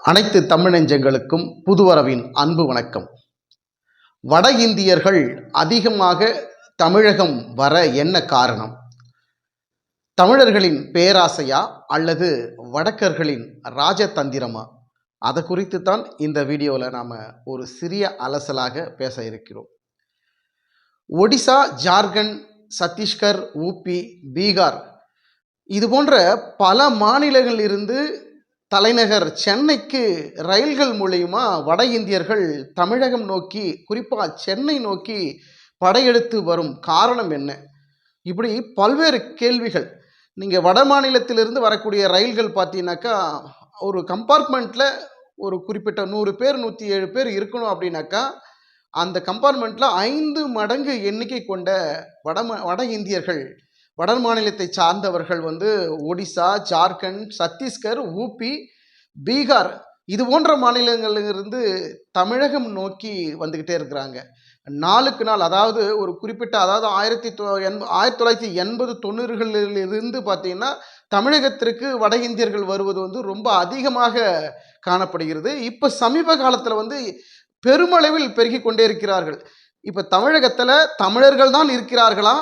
அனைத்து தமிழ்நெஞ்சங்களுக்கும் புதுவரவின் அன்பு வணக்கம். வட இந்தியர்கள் அதிகமாக தமிழகம் வர என்ன காரணம்? தமிழர்களின் பேராசையா அல்லது வடக்கர்களின் ராஜதந்திரமா? அதை குறித்து தான் இந்த வீடியோவில் நாம் ஒரு சிறிய அலசலாக பேச இருக்கிறோம். ஒடிசா ஜார்க்கண்ட் சத்தீஸ்கர் ஊபி பீகார் இது போன்ற பல மாநிலங்களிலிருந்து தலைநகர் சென்னைக்கு ரயில்கள் மூலயமா வட இந்தியர்கள் தமிழகம் நோக்கி குறிப்பாக சென்னை நோக்கி படையெடுத்து வரும் காரணம் என்ன? இப்படி பல்வேறு கேள்விகள். நீங்கள் வட மாநிலத்திலிருந்து வரக்கூடிய ரயில்கள் பார்த்தீங்கன்னாக்கா ஒரு கம்பார்ட்மெண்ட்டில் ஒரு குறிப்பிட்ட நூறு பேர் நூற்றி ஏழு பேர் இருக்கணும் அப்படின்னாக்கா அந்த கம்பார்ட்மெண்ட்டில் ஐந்து மடங்கு எண்ணிக்கை கொண்ட வட வட இந்தியர்கள் வட மாநிலத்தை சார்ந்தவர்கள் வந்து ஒடிசா ஜார்க்கண்ட் சத்தீஸ்கர் ஊபி பீகார் இது போன்ற மாநிலங்களிலிருந்து தமிழகம் நோக்கி வந்துக்கிட்டே இருக்கிறாங்க. நாளுக்கு நாள் அதாவது ஒரு குறிப்பிட்ட அதாவது ஆயிரத்தி தொ எண் ஆயிரத்தி தொள்ளாயிரத்தி எண்பது தொண்ணூறுகளில் இருந்து பார்த்தீங்கன்னா தமிழகத்திற்கு வட இந்தியர்கள் வருவது வந்து ரொம்ப அதிகமாக காணப்படுகிறது. இப்போ சமீப காலத்தில் வந்து பெருமளவில் பெருகி கொண்டே இருக்கிறார்கள். இப்போ தமிழகத்தில் தமிழர்கள் தான் இருக்கிறார்களா?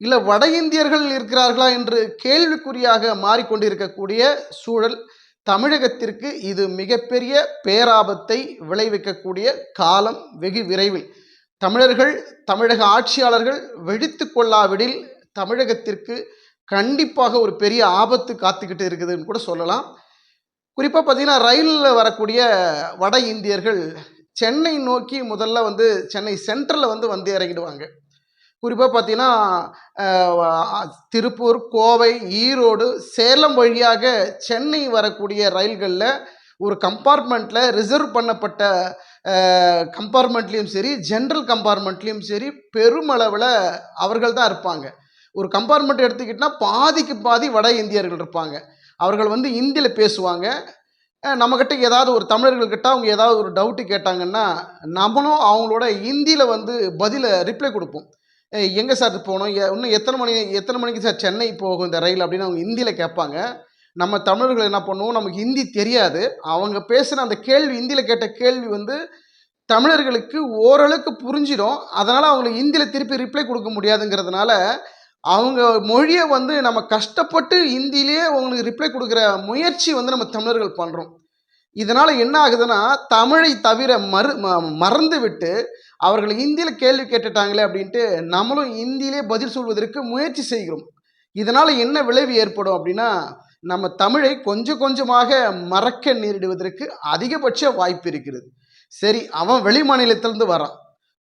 இல்லை வட இந்தியர்கள் இருக்கிறார்களா என்று கேள்விக்குறியாக மாறிக்கொண்டிருக்கக்கூடிய சூழல் தமிழகத்திற்கு இது மிகப்பெரிய பேராபத்தை விளைவிக்கக்கூடிய காலம் வெகு விரைவில். தமிழர்கள் தமிழக ஆட்சியாளர்கள் வெடித்து கொள்ளாவிடில் தமிழகத்திற்கு கண்டிப்பாக ஒரு பெரிய ஆபத்து காத்துக்கிட்டு இருக்குதுன்னு கூட சொல்லலாம். குறிப்பாக பார்த்தீங்கன்னா ரயிலில் வரக்கூடிய வட இந்தியர்கள் சென்னை நோக்கி முதல்ல வந்து சென்னை சென்ட்ரலில் வந்து வந்து இறங்கிடுவாங்க. குறிப்பாக பார்த்தீங்கன்னா திருப்பூர் கோவை ஈரோடு சேலம் வழியாக சென்னை வரக்கூடிய ரயில்களில் ஒரு கம்பார்ட்மெண்ட்டில் ரிசர்வ் பண்ணப்பட்ட கம்பார்ட்மெண்ட்லேயும் சரி ஜென்ரல் கம்பார்ட்மெண்ட்லேயும் சரி பெருமளவில் அவர்கள் தான் இருப்பாங்க. ஒரு கம்பார்ட்மெண்ட் எடுத்துக்கிட்டால் பாதிக்கு பாதி வட இந்தியர்கள் இருப்பாங்க. அவர்கள் வந்து இந்தியில் பேசுவாங்க. நம்மக்கிட்ட ஏதாவது ஒரு தமிழர்கள்கிட்ட அவங்க ஏதாவது ஒரு டவுட்டு கேட்டாங்கன்னா நம்மளும் அவங்களோட இந்தியில் வந்து பதிலை ரிப்ளை கொடுப்போம். எங்கே சார் போகணும் இன்னும் எத்தனை மணி எத்தனை மணிக்கு சார் சென்னை போகும் இந்த ரயில்? அப்படின்னு அவங்க ஹிந்தியில் கேட்பாங்க. நம்ம தமிழர்கள் என்ன பண்ணுவோம்? நமக்கு ஹிந்தி தெரியாது. அவங்க பேசுகிற அந்த கேள்வி ஹிந்தியில் கேட்ட கேள்வி வந்து தமிழர்களுக்கு ஓரளவுக்கு புரிஞ்சிடும். அதனால் அவங்களுக்கு ஹிந்தியில் திருப்பி ரிப்ளை கொடுக்க முடியாதுங்கிறதுனால அவங்க மொழியை வந்து நம்ம கஷ்டப்பட்டு ஹிந்திலேயே அவங்களுக்கு ரிப்ளை கொடுக்குற முயற்சி வந்து நம்ம தமிழர்கள் பண்ணுறோம் இதனால் என்ன ஆகுதுன்னா தமிழை தவிர மறு ம- மறந்து விட்டு அவர்கள் ஹிந்தியில் கேள்வி கேட்டுட்டாங்களே அப்படின்ட்டு நம்மளும் ஹிந்தியிலே பதில் சொல்வதற்கு முயற்சி செய்கிறோம். இதனால் என்ன விளைவு ஏற்படும் அப்படின்னா நம்ம தமிழை கொஞ்சம் கொஞ்சமாக மறக்க நேரிடுவதற்கு அதிகபட்ச வாய்ப்பு இருக்கிறது. சரி அவன் வெளி மாநிலத்திலேருந்து வரான்.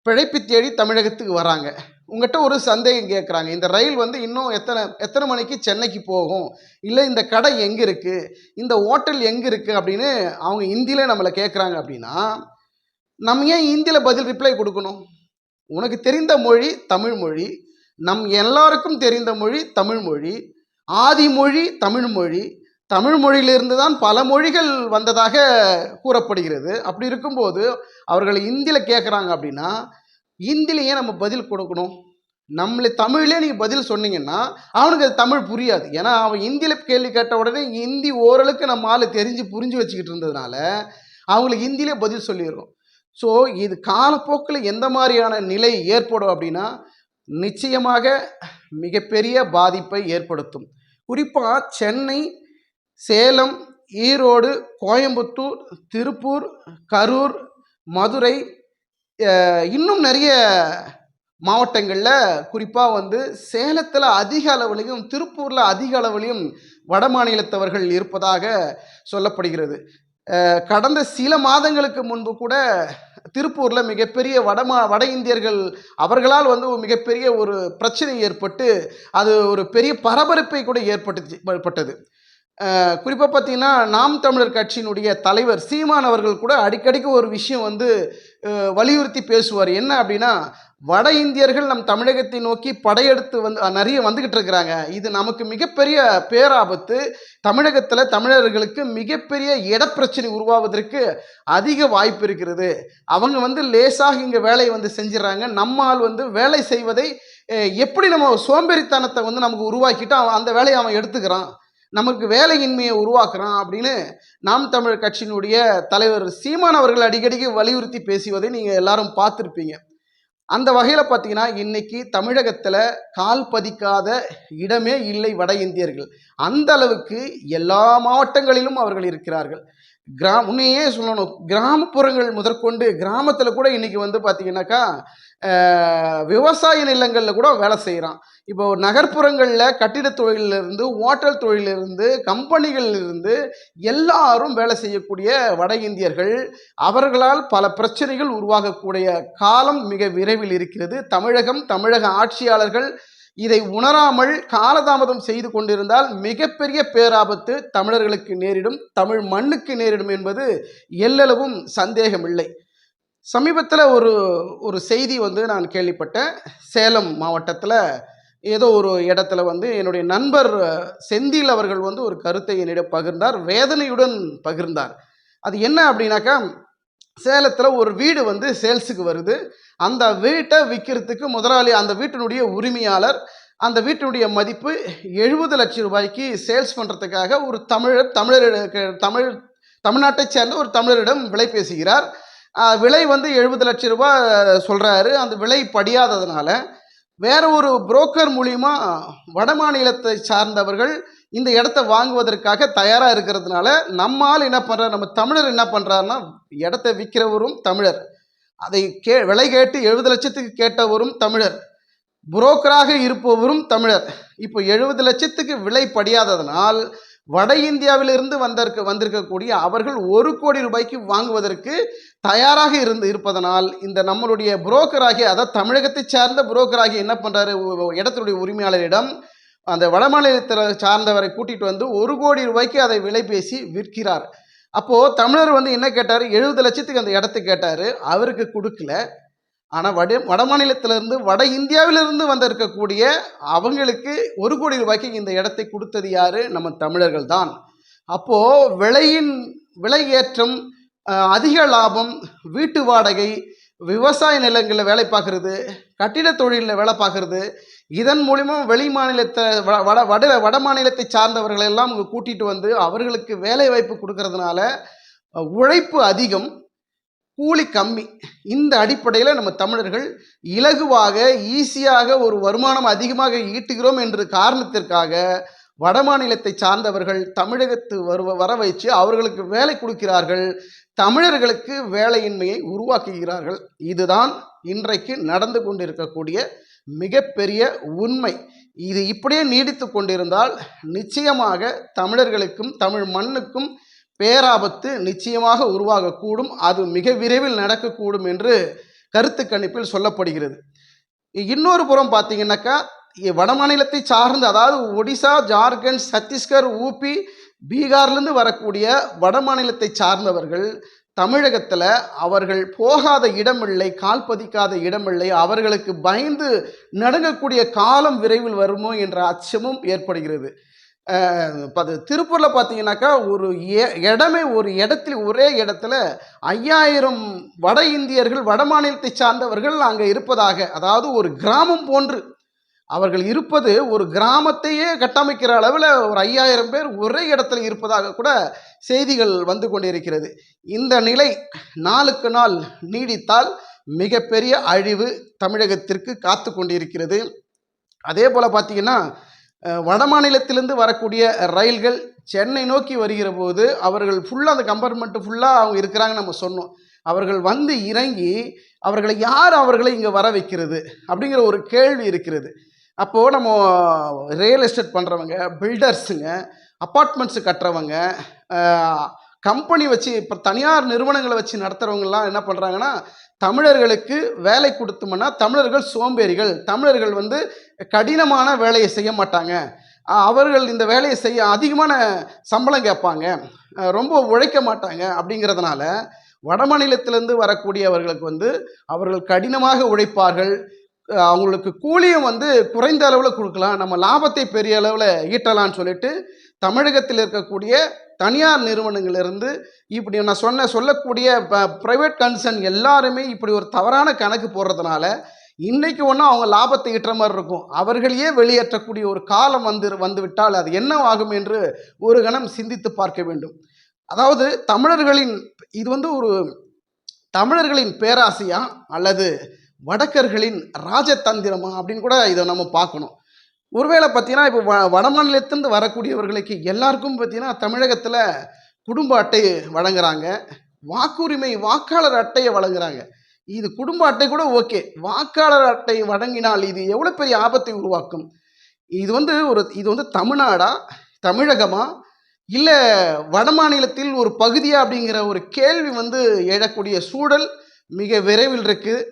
பிழைப்பு தேடி தமிழகத்துக்கு வராங்க. உங்கள்கிட்ட ஒரு சந்தேகம் கேட்குறாங்க இந்த ரயில் வந்து இன்னும் எத்தனை எத்தனை மணிக்கு சென்னைக்கு போகும்? இல்லை இந்த கடை எங்கே இருக்குது இந்த ஹோட்டல் எங்கே இருக்குது அப்படின்னு அவங்க ஹிந்தியில் நம்மளை கேட்குறாங்க அப்படின்னா நம்ம ஏன் ஹிந்தியில் பதில் ரிப்ளை கொடுக்கணும்? உனக்கு தெரிந்த மொழி தமிழ் மொழி. நம் எல்லாருக்கும் தெரிந்த மொழி தமிழ் மொழி. ஆதிமொழி தமிழ்மொழி தமிழ்மொழியிலிருந்து தான் பல மொழிகள் வந்ததாக கூறப்படுகிறது. அப்படி இருக்கும்போது அவர்கள் இந்தியில் கேட்குறாங்க அப்படின்னா இந்திலேயே நம்ம பதில் கொடுக்கணும். நம்மளை தமிழ்லேயே நீங்கள் பதில் சொன்னீங்கன்னா அவனுக்கு அது தமிழ் புரியாது. ஏன்னா அவன் இந்தியில் கேள்வி கேட்ட உடனே ஹிந்தி ஓரளவுக்கு நம்ம ஆள் தெரிஞ்சு புரிஞ்சு வச்சுக்கிட்டு இருந்ததுனால அவங்களுக்கு ஹிந்தியிலே பதில் சொல்லிடுறோம். ஸோ இது காலப்போக்கில் எந்த மாதிரியான நிலை ஏற்படும் அப்படின்னா நிச்சயமாக மிகப்பெரிய பாதிப்பை ஏற்படுத்தும். குறிப்பாக சென்னை சேலம் ஈரோடு கோயம்புத்தூர் திருப்பூர் கரூர் மதுரை இன்னும் நிறைய மாவட்டங்களில் குறிப்பாக வந்து சேலத்தில் அதிக அளவுலையும் திருப்பூரில் அதிக அளவுலையும் வட மாநிலத்தவர்கள் இருப்பதாக சொல்லப்படுகிறது. கடந்த சில மாதங்களுக்கு முன்பு கூட திருப்பூரில் மிகப்பெரிய வடமா வட இந்தியர்கள் அவர்களால் வந்து மிகப்பெரிய ஒரு பிரச்சனை ஏற்பட்டு அது ஒரு பெரிய பரபரப்பை கூட ஏற்பட்டு ஏற்பட்டது. குறிப்பாக பார்த்தீங்கன்னா நாம் தமிழர் கட்சியினுடைய தலைவர் சீமான் அவர்கள் கூட அடிக்கடிக்கு ஒரு விஷயம் வந்து வலியுறுத்தி பேசுவார். என்ன அப்படின்னா வட இந்தியர்கள் நம் தமிழகத்தை நோக்கி படையெடுத்து வந்து நிறைய வந்துகிட்டு இருக்கிறாங்க. இது நமக்கு மிகப்பெரிய பேராபத்து. தமிழகத்தில் தமிழர்களுக்கு மிகப்பெரிய இடப்பிரச்சனை உருவாவதற்கு அதிக வாய்ப்பு இருக்கிறது. அவங்க வந்து லேசாக இங்கே வேலையை வந்து செஞ்சிடறாங்க. நம்மால் வந்து வேலை செய்வதை எப்படி நம்ம சோம்பேறித்தனத்தை வந்து நமக்கு உருவாக்கிட்டு அவன் அந்த வேலையை அவன் எடுத்துக்கிறான்? நமக்கு வேலையின்மையை உருவாக்குறான் அப்படின்னு நாம் தமிழர் கட்சியினுடைய தலைவர் சீமான் அவர்கள் அடிக்கடிக்கு வலியுறுத்தி பேசுவதை நீங்கள் எல்லாரும் பார்த்துருப்பீங்க. அந்த வகையில் பார்த்தீங்கன்னா இன்னைக்கு தமிழகத்தில் கால் பதிக்காத இடமே இல்லை வட இந்தியர்கள். அந்த அளவுக்கு எல்லா மாவட்டங்களிலும் அவர்கள் இருக்கிறார்கள். கிராம் உன்னையே சொல்லணும் கிராமப்புறங்கள் முதற்கொண்டு கிராமத்தில் கூட இன்னைக்கு வந்து பார்த்தீங்கன்னாக்கா விவசாய நிலங்களில் கூட வேலை செய்கிறான் இப்போ நகர்ப்புறங்களில் கட்டிட தொழிலிருந்து ஓட்டல் தொழிலிருந்து கம்பெனிகளிலிருந்து எல்லாரும் வேலை செய்யக்கூடிய வட இந்தியர்கள். அவர்களால் பல பிரச்சனைகள் உருவாகக்கூடிய காலம் மிக விரைவில் இருக்கிறது. தமிழகம் தமிழக ஆட்சியாளர்கள் இதை உணராமல் காலதாமதம் செய்து கொண்டிருந்தால் மிகப்பெரிய பேராபத்து தமிழர்களுக்கு நேரிடும். தமிழ் மண்ணுக்கு நேரிடும் என்பது எல்லளவும் சந்தேகமில்லை. சமீபத்தில் ஒரு ஒரு செய்தி வந்து நான் கேள்விப்பட்டேன். சேலம் மாவட்டத்தில் ஏதோ ஒரு இடத்துல வந்து என்னுடைய நண்பர் செந்தில் அவர்கள் வந்து ஒரு கருத்தை என்னிடம் பகிர்ந்தார் வேதனையுடன் பகிர்ந்தார். அது என்ன அப்படின்னாக்கா சேலத்தில் ஒரு வீடு வந்து சேல்ஸுக்கு வருது. அந்த வீட்டை விற்கிறதுக்கு முதலாளி அந்த வீட்டினுடைய உரிமையாளர் அந்த வீட்டினுடைய மதிப்பு எழுபது லட்சம் ரூபாய்க்கு சேல்ஸ் பண்ணுறதுக்காக ஒரு தமிழர் தமிழர் தமிழ் தமிழ்நாட்டைச் சேர்ந்த ஒரு தமிழரிடம் விலை பேசுகிறார். விலை வந்து எழுபது லட்சம் ரூபாய் சொல்கிறாரு அந்த விலை படியாததுனால வேற ஒரு புரோக்கர் மூலியமாக வட மாநிலத்தை சார்ந்தவர்கள் இந்த இடத்த வாங்குவதற்காக தயாராக இருக்கிறதுனால நம்மால் என்ன பண்ணுறாரு நம்ம தமிழர் என்ன பண்ணுறாருன்னா இடத்த விற்கிறவரும் தமிழர். அதை கே விலை கேட்டு எழுபது லட்சத்துக்கு கேட்டவரும் தமிழர். புரோக்கராக இருப்பவரும் தமிழர். இப்போ எழுபது லட்சத்துக்கு விலை படியாததனால் வட இந்தியாவிலிருந்து வந்திருக்க வந்திருக்கக்கூடிய அவர்கள் ஒரு கோடி ரூபாய்க்கு வாங்குவதற்கு தயாராக இருந்து இருப்பதனால் இந்த நம்மளுடைய புரோக்கராகி அதாவது தமிழகத்தை சார்ந்த புரோக்கராகி என்ன பண்ணுறாரு இடத்தினுடைய உரிமையாளரிடம் அந்த வடமாநிலத்தில் சார்ந்தவரை கூட்டிகிட்டு வந்து ஒரு கோடி ரூபாய்க்கு அதை விலை பேசி விற்கிறார். அப்போது தமிழர் வந்து என்ன கேட்டார் எழுபது லட்சத்துக்கு அந்த இடத்த கேட்டார். அவருக்கு கொடுக்கல. ஆனால் வட வட மாநிலத்திலிருந்து வட இந்தியாவிலிருந்து வந்திருக்கக்கூடிய அவங்களுக்கு ஒரு கோடி ரூபாய்க்கு இந்த இடத்தை கொடுத்தது யாரு? நம்ம தமிழர்கள் தான். அப்போது விலையின் விலை ஏற்றம் அதிக லாபம் வீட்டு வாடகை விவசாய நிலங்களில் வேலை பார்க்குறது கட்டிட தொழிலில் வேலை பார்க்குறது இதன் மூலிமா வெளி மாநிலத்தை வ- வட வட வட மாநிலத்தை சார்ந்தவர்களெல்லாம் இங்கே கூட்டிகிட்டு வந்து அவர்களுக்கு வேலை வாய்ப்பு கொடுக்கறதுனால உழைப்பு அதிகம். கூலி கம்மி. இந்த அடிப்படையில் நம்ம தமிழர்கள் இலகுவாக ஈஸியாக ஒரு வருமானம் அதிகமாக ஈட்டுகிறோம் என்ற காரணத்திற்காக வட மாநிலத்தை சார்ந்தவர்கள் தமிழகத்து வரு வர வைத்து அவர்களுக்கு வேலை கொடுக்கிறார்கள். தமிழர்களுக்கு வேலையின்மையை உருவாக்குகிறார்கள். இதுதான் இன்றைக்கு நடந்து கொண்டிருக்கக்கூடிய மிகப்பெரிய உண்மை. இது இப்படியே நீடித்து கொண்டிருந்தால் நிச்சயமாக தமிழர்களுக்கும் தமிழ் மண்ணுக்கும் பேராபத்து நிச்சயமாக உருவாகக்கூடும். அது மிக விரைவில் நடக்கக்கூடும் என்று கருத்து கணிப்பில் சொல்லப்படுகிறது. இன்னொரு புறம் பார்த்தீங்கன்னாக்கா வடமாநிலத்தை சார்ந்து அதாவது ஒடிசா ஜார்க்கண்ட் சத்தீஸ்கர் ஊபி பீகார்லேருந்து வரக்கூடிய வடமாநிலத்தை சார்ந்தவர்கள் தமிழகத்தில் அவர்கள் போகாத இடமில்லை கால் பதிக்காத இடமில்லை அவர்களுக்கு பயந்து நடுங்கக்கூடிய காலம் விரைவில் வருமோ என்ற அச்சமும் ஏற்படுகிறது. அஹ், அது திருப்பூரில் பார்த்தீங்கன்னாக்கா ஒரு இடமே ஒரு இடத்துல ஒரே இடத்துல ஐயாயிரம் வட இந்தியர்கள் வட மாநிலத்தை சார்ந்தவர்கள் அங்கே இருப்பதாக அதாவது ஒரு கிராமம் போன்று அவர்கள் இருப்பது ஒரு கிராமத்தையே கட்டமைக்கிற அளவில் ஒரு ஐயாயிரம் பேர் ஒரே இடத்துல இருப்பதாக கூட செய்திகள் வந்து கொண்டிருக்கிறது. இந்த நிலை நாளுக்கு நாள் நீடித்தால் மிகப்பெரிய அழிவு தமிழகத்திற்கு காத்து கொண்டிருக்கிறது. அதே போல் பார்த்தீங்கன்னா வட மாநிலத்திலிருந்து வரக்கூடிய ரயில்கள் சென்னை நோக்கி வருகிற போது அவர்கள் ஃபுல்லாக அந்த கம்பார்ட்மெண்ட்டு ஃபுல்லாக அவங்க இருக்கிறாங்கன்னு நம்ம சொன்னோம். அவர்கள் வந்து இறங்கி அவர்களை யார் அவர்களை இங்கே வர வைக்கிறது அப்படிங்கிற ஒரு கேள்வி இருக்கிறது. அப்போது நம்ம ரியல் எஸ்டேட் பண்ணுறவங்க பில்டர்ஸுங்க அப்பார்ட்மெண்ட்ஸு கட்டுறவங்க கம்பெனி வச்சு இப்போ தனியார் நிறுவனங்களை வச்சு நடத்துகிறவங்கலாம் என்ன பண்ணுறாங்கன்னா தமிழர்களுக்கு வேலை கொடுத்தோம்னா தமிழர்கள் சோம்பேறிகள். தமிழர்கள் வந்து கடினமான வேலையை செய்ய மாட்டாங்க. அவர்கள் இந்த வேலையை செய்ய அதிகமான சம்பளம் கேட்பாங்க. ரொம்ப உழைக்க மாட்டாங்க அப்படிங்கிறதுனால வடமாநிலத்திலேருந்து வரக்கூடியவர்களுக்கு வந்து அவர்கள் கடினமாக உழைப்பார்கள். அவங்களுக்கு கூலியும் வந்து குறைந்த அளவில் கொடுக்கலாம். நம்ம லாபத்தை பெரிய அளவில் ஈட்டலாம்னு சொல்லிட்டு தமிழகத்தில் இருக்கக்கூடிய தனியார் நிறுவனங்களிலிருந்து இப்படி நான் சொன்ன சொல்லக்கூடிய ப்ரைவேட் கன்சர்ன் எல்லாருமே இப்படி ஒரு தவறான கணக்கு போடுறதுனால இன்னைக்கு ஒன்றும் அவங்க லாபத்தை ஈட்டுற மாதிரி இருக்கும். அவர்களையே வெளியேற்றக்கூடிய ஒரு காலம் வந்து வந்துவிட்டால் அது என்ன ஆகும் என்று ஒரு கணம் சிந்தித்து பார்க்க வேண்டும். அதாவது தமிழர்களின் இது வந்து ஒரு தமிழர்களின் பேராசையா அல்லது வடக்கர்களின் ராஜதந்திரமா அப்படின்னு கூட இதை நம்ம பார்க்கணும். ஒருவேளை பார்த்தீங்கன்னா இப்போ வ வடமாநிலத்திலிருந்து வரக்கூடியவர்களுக்கு எல்லாருக்கும் பார்த்தீங்கன்னா தமிழகத்தில் குடும்ப அட்டை வழங்குறாங்க. வாக்குரிமை வாக்காளர் அட்டையை வழங்குறாங்க. இது குடும்ப அட்டை கூட ஓகே. வாக்காளர் அட்டை வழங்கினால் இது எவ்வளோ பெரிய ஆபத்தை உருவாக்கும்? இது வந்து ஒரு இது வந்து தமிழ்நாடா? தமிழகமா? இல்லை வடமாநிலத்தில் ஒரு பகுதியா? அப்படிங்கிற ஒரு கேள்வி வந்து எழக்கூடிய சூழல் மிக விரைவில் இருக்குது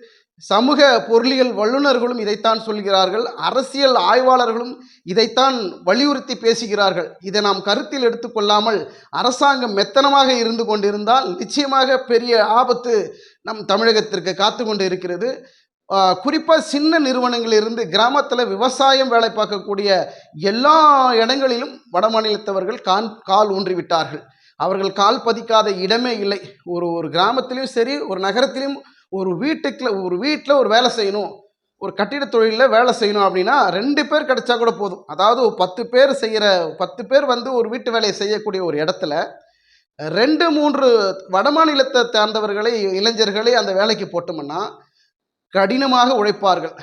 சமூக பொருளியல் வல்லுநர்களும் இதைத்தான் சொல்கிறார்கள். அரசியல் ஆய்வாளர்களும் இதைத்தான் வலியுறுத்தி பேசுகிறார்கள். இதை நாம் கருத்தில் எடுத்துக்கொள்ளாமல் அரசாங்கம் மெத்தனமாக இருந்து கொண்டிருந்தால் நிச்சயமாக பெரிய ஆபத்து நம் தமிழகத்திற்கு காத்து கொண்டு இருக்கிறது. குறிப்பாக சின்ன நிறுவனங்களிலிருந்து கிராமத்தில் விவசாயம் வேலை பார்க்கக்கூடிய எல்லா இடங்களிலும் வட மாநிலத்தவர்கள் கான் கால் ஊன்றிவிட்டார்கள் அவர்கள் கால் பதிக்காத இடமே இல்லை. ஒரு ஒரு கிராமத்திலையும் சரி ஒரு நகரத்திலையும் ஒரு வீட்டுக்குள்ள ஒரு வீட்டில் ஒரு வேலை செய்யணும் ஒரு கட்டிட தொழிலில் வேலை செய்யணும் அப்படின்னா ரெண்டு பேர் கிடைச்சா கூட போதும். அதாவது ஒரு பத்து பேர் செய்கிற பத்து பேர் வந்து ஒரு வீட்டு வேலையை செய்யக்கூடிய ஒரு இடத்துல ரெண்டு மூன்று வடமாநிலத்தை சார்ந்தவர்களை இளைஞர்களை அந்த வேலைக்கு போட்டோம்னா கடினமாக உழைப்பார்கள்.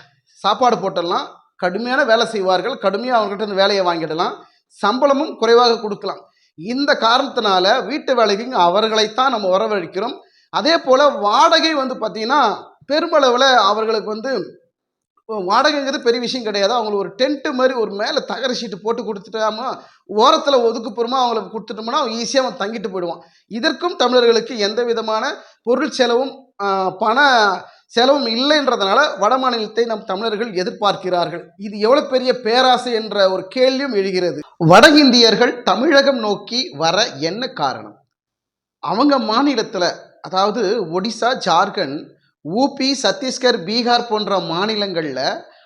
சாப்பாடு போட்டலாம் கடுமையான வேலை செய்வார்கள். கடுமையாக அவங்ககிட்ட இருந்து வேலையை வாங்கிடலாம். சம்பளமும் குறைவாக கொடுக்கலாம். இந்த காரணத்தினால வீட்டு வேலைக்கு அவர்களைத்தான் நம்ம வரவழைக்கிறோம். அதே போல் வாடகை வந்து பார்த்திங்கன்னா பெருமளவில் அவர்களுக்கு வந்து வாடகைங்கிறது பெரிய விஷயம் கிடையாது. அவங்களுக்கு ஒரு டென்ட்டு மாதிரி ஒரு மேலே தகர ஷீட்டு போட்டு கொடுத்துட்டாம ஓரத்தில் ஒதுக்குப்புறமா அவங்களுக்கு கொடுத்துட்டோம்னா அவன் ஈஸியாக அவன் தங்கிட்டு போயிடுவான். இதற்கும் தமிழர்களுக்கு எந்த விதமான பொருள் செலவும் பண செலவும் இல்லைன்றதுனால வட மாநிலத்தை நம் தமிழர்கள் எதிர்பார்க்கிறார்கள். இது எவ்வளவு பெரிய பேராசை என்ற ஒரு கேள்வியும் எழுகிறது. வட இந்தியர்கள் தமிழகம் நோக்கி வர என்ன காரணம்? அவங்க மாநிலத்தில் அதாவது ஒடிசா ஜார்க்கண்ட் ஊபி சத்தீஸ்கர் பீகார் போன்ற மாநிலங்களில்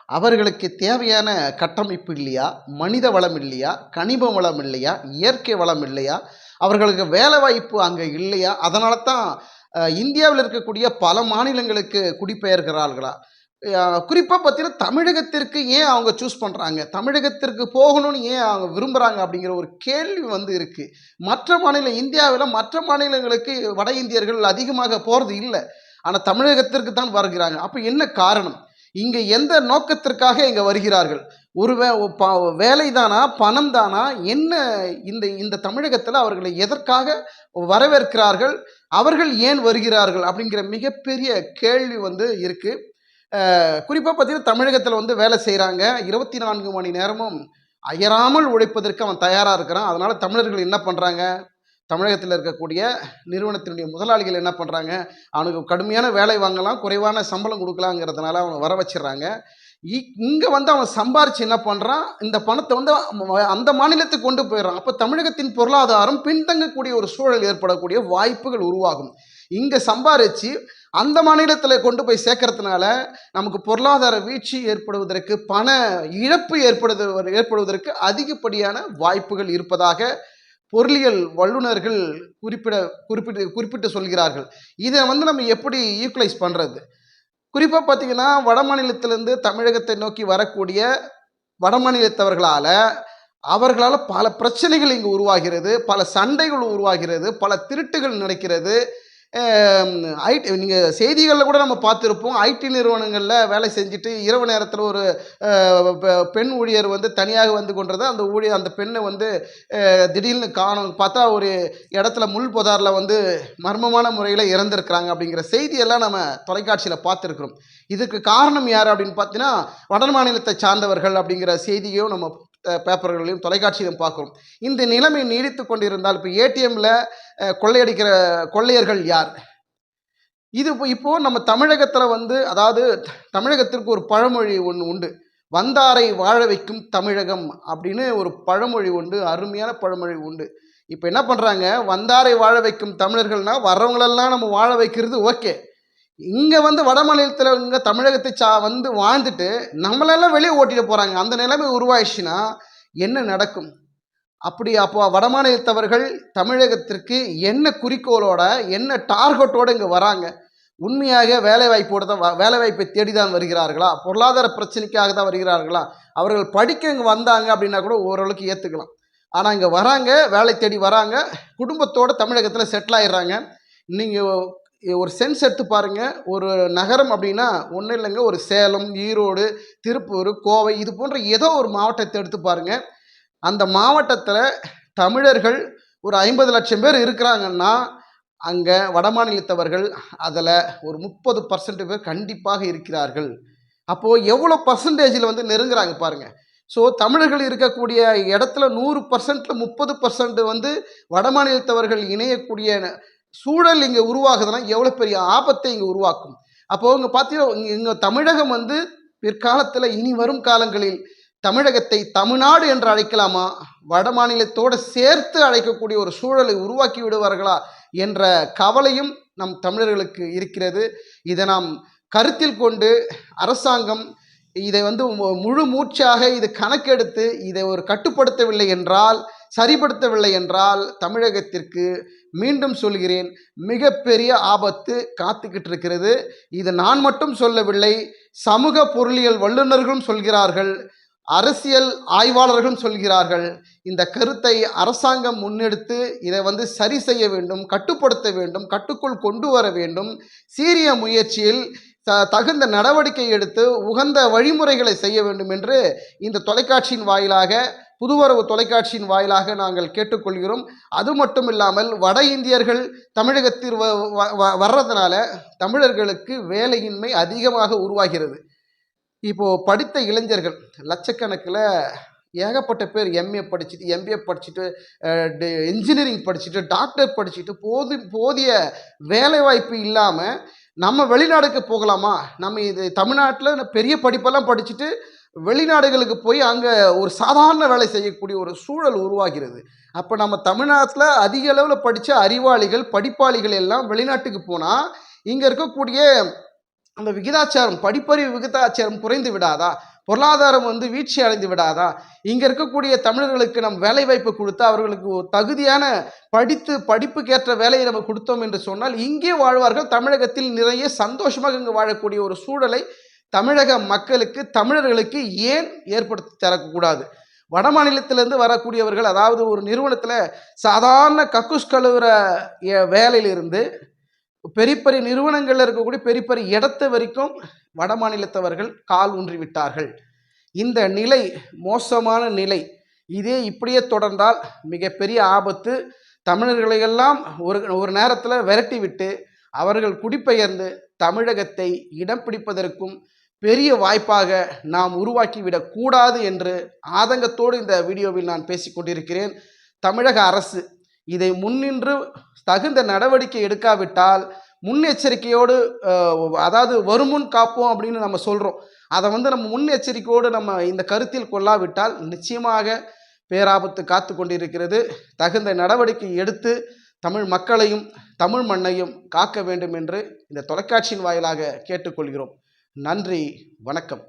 அவர்களுக்கு தேவையான கட்டமைப்பு இல்லையா? மனித வளம் இல்லையா? கனிம வளம் இல்லையா? இயற்கை வளம் இல்லையா? அவர்களுக்கு வேலை வாய்ப்பு அங்கே இல்லையா? அதனால தான் இந்தியாவில் இருக்கக்கூடிய பல மாநிலங்களுக்கு குடிபெயர்கிறார்களா? குறிப்பாக பார்த்தீங்கன்னா தமிழகத்திற்கு ஏன் அவங்க சூஸ் பண்ணுறாங்க தமிழகத்திற்கு போகணும்னு ஏன் அவங்க விரும்புகிறாங்க அப்படிங்கிற ஒரு கேள்வி வந்து இருக்குது மற்ற மாநில இந்தியாவில் மற்ற மாநிலங்களுக்கு வட இந்தியர்கள் அதிகமாக போகிறது இல்லை. ஆனால் தமிழகத்திற்கு தான் வருகிறாங்க. அப்போ என்ன காரணம்? இங்கே எந்த நோக்கத்திற்காக இங்கே வருகிறார்கள்? ஒரு வே வேலை தானா பணம் தானா என்ன இந்த இந்த தமிழகத்தில் அவர்களை எதற்காக வரவேற்கிறார்கள்? அவர்கள் ஏன் வருகிறார்கள்? அப்படிங்கிற மிகப்பெரிய கேள்வி வந்து இருக்குது குறிப்பாக பார்த்தீங்கன்னா தமிழகத்தில் வந்து வேலை செய்கிறாங்க இருபத்தி நான்கு மணி நேரமும் அயராமல் உழைப்பதற்கு அவன் தயாராக இருக்கிறான். அதனால் தமிழர்கள் என்ன பண்ணுறாங்க தமிழகத்தில் இருக்கக்கூடிய நிறுவனத்தினுடைய முதலாளிகள் என்ன பண்ணுறாங்க அவனுக்கு கடுமையான வேலை வாங்கலாம் குறைவான சம்பளம் கொடுக்கலாங்கிறதுனால அவனை வர வச்சிடறாங்க. இங்கே வந்து அவன் சம்பாரிச்சு என்ன பண்ணுறான் இந்த பணத்தை வந்து அந்த மாநிலத்துக்கு கொண்டு போயிடுறான். அப்போ தமிழகத்தின் பொருளாதாரம் பின்தங்கக்கூடிய ஒரு சூழல் ஏற்படக்கூடிய வாய்ப்புகள் உருவாகும். இங்கே சம்பாரித்து அந்த மாநிலத்தில் கொண்டு போய் சேர்க்கறதுனால நமக்கு பொருளாதார வீழ்ச்சி ஏற்படுவதற்கு பண இழப்பு ஏற்படுது ஏற்படுவதற்கு அதிகப்படியான வாய்ப்புகள் இருப்பதாக பொருளியல் வல்லுநர்கள் குறிப்பிட குறிப்பிட்டு குறிப்பிட்டு சொல்கிறார்கள். இதை வந்து நம்ம எப்படி ஈக்குவலைஸ் பண்ணுறது குறிப்பாக பார்த்தீங்கன்னா வட மாநிலத்திலேருந்து தமிழகத்தை நோக்கி வரக்கூடிய வட மாநிலத்தவர்களால் அவர்களால் பல பிரச்சனைகள் இங்கு உருவாகிறது பல சண்டைகள் உருவாகிறது பல திருட்டுகள் நடக்கிறது. ஐடி நீங்கள் செய்திகளில் கூட நம்ம பார்த்துருப்போம். ஐடி நிறுவனங்களில் வேலை செஞ்சுட்டு இரவு நேரத்தில் ஒரு பெண் ஊழியர் வந்து தனியாக வந்து கொண்டது. அந்த ஊழியர் அந்த பெண்ணை வந்து திடீர்னு காணும் பார்த்தா ஒரு இடத்துல முள் புதாரில் வந்து மர்மமான முறையில் இறந்துருக்கிறாங்க அப்படிங்கிற செய்தியெல்லாம் நம்ம தொலைக்காட்சியில் பார்த்துருக்குறோம். இதுக்கு காரணம் யார் அப்படின்னு பார்த்தீங்கன்னா வட மாநிலத்தை சார்ந்தவர்கள் அப்படிங்கிற செய்தியும் நம்ம பேப்பர்களையும் தொலைக்காட்சியிலும் பார்க்குறோம். இந்த நிலைமை நீடித்து கொண்டிருந்தால் இப்போ ஏடிஎம்மில் கொள்ளையடிக்கிற கொள்ளையர்கள் யார்? இது இப்போது நம்ம தமிழகத்தில் வந்து அதாவது தமிழகத்திற்கு ஒரு பழமொழி ஒன்று உண்டு. வந்தாரை வாழ வைக்கும் தமிழகம் அப்படின்னு ஒரு பழமொழி உண்டு அருமையான பழமொழி உண்டு. இப்போ என்ன பண்ணுறாங்க வந்தாரை வாழ வைக்கும் தமிழர்கள்னால் வர்றவங்களெல்லாம் நம்ம வாழ வைக்கிறது ஓகே. இங்கே வந்து வட மாநிலத்தில் இங்கே தமிழகத்தை சா வந்து வாழ்ந்துட்டு நம்மளெல்லாம் வெளியே ஓட்டிட்டு போகிறாங்க அந்த நிலைமை உருவாயிடுச்சுன்னா என்ன நடக்கும்? அப்படி அப்போ வடமாநிலத்தவர்கள் தமிழகத்திற்கு என்ன குறிக்கோளோட என்ன டார்கெட்டோடு இங்கே வராங்க? உண்மையாக வேலைவாய்ப்போடு தான் வ- வேலைவாய்ப்பை தேடி தான் வருகிறார்களா? பொருளாதார பிரச்சனைக்காக தான் வருகிறார்களா? அவர்கள் படிக்க இங்கே வந்தாங்க அப்படின்னா கூட ஓரளவுக்கு ஏற்றுக்கலாம் ஆனால் இங்கே வராங்க வேலை தேடி வராங்க குடும்பத்தோடு தமிழகத்தில் செட்டில் ஆயிடுறாங்க. நீங்கள் ஒரு சென்ஸ் எடுத்து பாருங்க. ஒரு நகரம் அப்படின்னா ஒன்றும் இல்லைங்க. ஒரு சேலம் ஈரோடு திருப்பூர் கோவை இது போன்ற ஏதோ ஒரு மாவட்டத்தை எடுத்து பாருங்க. அந்த மாவட்டத்தில் தமிழர்கள் ஒரு ஐம்பது லட்சம் பேர் இருக்கிறாங்கன்னா அங்கே வடமாநிலத்தவர்கள் அதில் ஒரு முப்பது பர்சன்ட் பேர் கண்டிப்பாக இருக்கிறார்கள். அப்போது எவ்வளோ பர்சன்டேஜில் வந்து நெருங்குறாங்க பாருங்கள் ஸோ தமிழர்கள் இருக்கக்கூடிய இடத்துல நூறு பர்சன்ட்டில் முப்பது பர்சன்ட் வந்து வடமாநிலத்தவர்கள் இணையக்கூடிய சூழல் இங்கே உருவாகுதுன்னா எவ்வளோ பெரிய ஆபத்தை இங்கே உருவாக்கும்? அப்போது இங்கே பார்த்தீங்கன்னா இங்கே தமிழகம் வந்து பிற்காலத்தில் இனி வரும் காலங்களில் தமிழகத்தை தமிழ்நாடு என்று அழைக்கலாமா? வட மாநிலத்தோடு சேர்த்து அழைக்கக்கூடிய ஒரு சூழலை உருவாக்கி விடுவார்களா? என்ற கவலையும் நம் தமிழர்களுக்கு இருக்கிறது. இதை நாம் கருத்தில் கொண்டு அரசாங்கம் இதை வந்து முழு மூச்சாக இது கணக்கெடுத்து இதை ஒரு கட்டுப்படுத்தவில்லை என்றால் சரிப்படுத்தவில்லை என்றால் தமிழகத்திற்கு மீண்டும் சொல்கிறேன் மிகப்பெரிய ஆபத்து காத்துக்கிட்டு இருக்கிறது இது நான் மட்டும் சொல்லவில்லை சமூக பொருளியல் வல்லுநர்களும் சொல்கிறார்கள் அரசியல் ஆய்வாளர்களும் சொல்கிறார்கள் இந்த கருத்தை அரசாங்கம் முன்னெடுத்து இதை வந்து சரி செய்ய வேண்டும் கட்டுப்படுத்த வேண்டும் கட்டுக்குள் கொண்டு வர வேண்டும். சீரிய முயற்சியில் தகுந்த நடவடிக்கை எடுத்து உகந்த வழிமுறைகளை செய்ய வேண்டும் என்று இந்த தொலைக்காட்சியின் வாயிலாக புதுவரவு தொலைக்காட்சியின் வாயிலாக நாங்கள் கேட்டுக்கொள்கிறோம். அது மட்டும் இல்லாமல் வட இந்தியர்கள் தமிழகத்தில் வ- வ- வ- வர்றதுனால தமிழர்களுக்கு வேலையின்மை அதிகமாக உருவாகிறது. இப்போது படித்த இளைஞர்கள் லட்சக்கணக்கில் ஏகப்பட்ட பேர் எம்ஏ படிச்சுட்டு எம்பிஏ படிச்சுட்டு இன்ஜினியரிங் படிச்சுட்டு டாக்டர் படிச்சுட்டு போது போதிய வேலைவாய்ப்பு இல்லாமல் நம்ம வெளிநாடுக்கு போகலாமா? நம்ம இது தமிழ்நாட்டில் பெரிய படிப்பெல்லாம் படிச்சுட்டு வெளிநாடுகளுக்கு போய் அங்கே ஒரு சாதாரண வேலை செய்யக்கூடிய ஒரு சூழல் உருவாகிறது. அப்போ நம்ம தமிழ்நாட்டில் அதிக அளவில் படித்த அறிவாளிகள் படிப்பாளிகள் எல்லாம் வெளிநாட்டுக்கு போனால் இங்கே இருக்கக்கூடிய அந்த விகிதாச்சாரம் படிப்பறிவு விகிதாச்சாரம் குறைந்து விடாதா? பொருளாதாரம் வந்து வீழ்ச்சி அடைந்து விடாதா? இங்கே இருக்கக்கூடிய தமிழர்களுக்கு நம் வேலைவாய்ப்பு கொடுத்து அவர்களுக்கு தகுதியான படித்து படிப்புக்கேற்ற வேலையை நம்ம கொடுத்தோம் என்று சொன்னால் இங்கே வாழ்வார்கள். தமிழகத்தில் நிறைய சந்தோஷமாக இங்கு வாழக்கூடிய ஒரு சூழலை தமிழக மக்களுக்கு தமிழர்களுக்கு ஏன் ஏற்படுத்தி தரக்கூடாது? வட மாநிலத்திலேருந்து வரக்கூடியவர்கள் அதாவது ஒரு நிறுவனத்தில் சாதாரண கக்கூஸ் கழுவுற வேலையிலிருந்து பெரிய பெரிய நிறுவனங்களில் இருக்கக்கூடிய பெரிய பெரிய இடத்து வரைக்கும் வட மாநிலத்தவர்கள் கால் ஊன்றி விட்டார்கள். இந்த நிலை மோசமான நிலை. இதே இப்படியே தொடர்ந்தால் மிகப்பெரிய ஆபத்து. தமிழர்களையெல்லாம் ஒரு ஒரு நேரத்தில் விரட்டி விட்டு அவர்கள் குடிபெயர்ந்து தமிழகத்தை இடம் பிடிப்பதற்கும் பெரிய வாய்ப்பாக நாம் உருவாக்கிவிடக்கூடாது என்று ஆதங்கத்தோடு இந்த வீடியோவில் நான் பேசிக்கொண்டிருக்கிறேன். தமிழக அரசு இதை முன்னின்று தகுந்த நடவடிக்கை எடுக்காவிட்டால் முன்னெச்சரிக்கையோடு அதாவது வருமுன் காப்போம் அப்படின்னு நம்ம சொல்கிறோம் அதை வந்து நம்ம முன்னெச்சரிக்கையோடு நம்ம இந்த கருத்தில் கொள்ளாவிட்டால் நிச்சயமாக பேராபத்து காத்து கொண்டிருக்கிறது. தகுந்த நடவடிக்கை எடுத்து தமிழ் மக்களையும் தமிழ் மண்ணையும் காக்க வேண்டும் என்று இந்த தொலைக்காட்சியின் வாயிலாக கேட்டுக்கொள்கிறோம். நன்றி வணக்கம்.